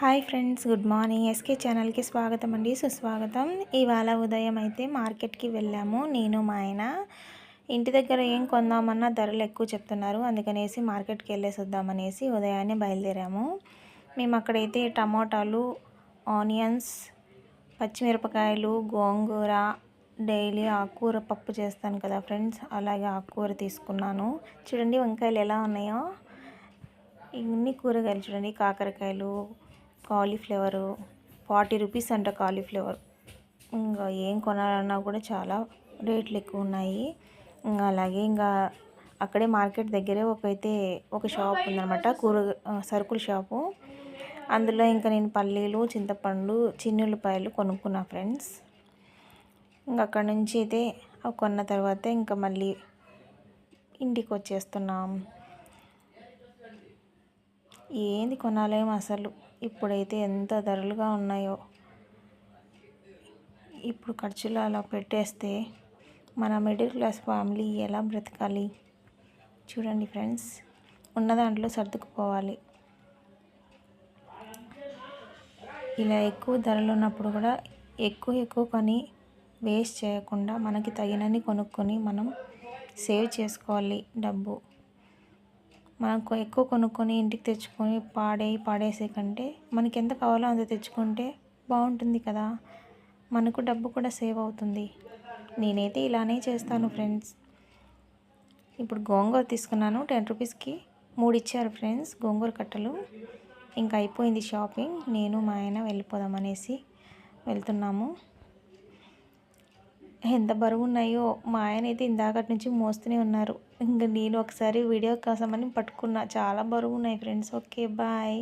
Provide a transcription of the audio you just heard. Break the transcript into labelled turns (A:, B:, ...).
A: Hi friends good morning. SK ఛానల్కి స్వాగతం అండి సుస్వాగతం. ఇవాళ ఉదయం అయితే మార్కెట్కి వెళ్ళాము నేను మా ఆయన. ఇంటి దగ్గర ఏం కొందామన్నా ధరలు ఎక్కువ చెప్తున్నారు అందుకనేసి మార్కెట్కి వెళ్ళేసి వద్దామనేసి ఉదయాన్నే బయలుదేరాము. మేము అక్కడైతే టమోటాలు ఆనియన్స్ పచ్చిమిరపకాయలు గోంగూర డైలీ ఆకుకూర పప్పు చేస్తాను కదా ఫ్రెండ్స్ అలాగే ఆకుకూర తీసుకున్నాను. చూడండి వంకాయలు ఎలా ఉన్నాయో. ఇన్ని కూరగాయలు చూడండి కాకరకాయలు కాలీఫ్లవరు ఫార్టీ రూపీస్ అంట కాలీఫ్లవర్. ఇంకా ఏం కొనాలన్నా కూడా చాలా రేట్లు ఎక్కువ ఉన్నాయి. ఇంకా అలాగే ఇంకా అక్కడే మార్కెట్ దగ్గరే ఒకైతే ఒక షాప్ ఉందన్నమాట కూర సరుకుల షాపు. అందులో ఇంకా నేను పల్లీలు చింతపండు చిన్నులపాయలు కొనుక్కున్నా ఫ్రెండ్స్. ఇంకా అక్కడ నుంచి అయితే కొన్న తర్వాత ఇంకా మళ్ళీ ఇంటికి వచ్చేస్తున్నాం ఏంది కొనాలేం అసలు? ఇప్పుడైతే ఎంత ధరలుగా ఉన్నాయో. ఇప్పుడు ఖర్చులు అలా పెట్టేస్తే మన మిడిల్ క్లాస్ ఫ్యామిలీ ఎలా బ్రతకాలి? చూడండి ఫ్రెండ్స్ ఉన్న దాంట్లో సర్దుకుపోవాలి. ఇలా ఎక్కువ ధరలు ఉన్నప్పుడు కూడా ఎక్కువ ఎక్కువ కొని వేస్ట్ చేయకుండా మనకి తగినన్ని కొనుక్కొని మనం సేవ్ చేసుకోవాలి డబ్బు. మనం ఎక్కువ కొనుక్కొని ఇంటికి తెచ్చుకొని పాడే పాడేసే కంటే మనకి ఎంత కావాలో అంత తెచ్చుకుంటే బాగుంటుంది కదా. మనకు డబ్బు కూడా సేవ్ అవుతుంది. నేనైతే ఇలానే చేస్తాను ఫ్రెండ్స్. ఇప్పుడు గోంగూర తీసుకున్నాను. టెన్ రూపీస్కి మూడు ఇచ్చారు ఫ్రెండ్స్. గోంగూర కట్టలు. ఇంకా అయిపోయింది షాపింగ్. నేను మా ఆయన వెళ్ళిపోదాం అనేసి వెళ్తున్నాము. ఎంత బరువు ఉన్నాయో మా ఆయన అయితే ఇందాకటి నుంచి మోస్తూనే ఉన్నారు. ఇంకా నేను ఒకసారి వీడియో కోసమని పట్టుకున్నా. చాలా బరువు ఉన్నాయి ఫ్రెండ్స్. Okay bye.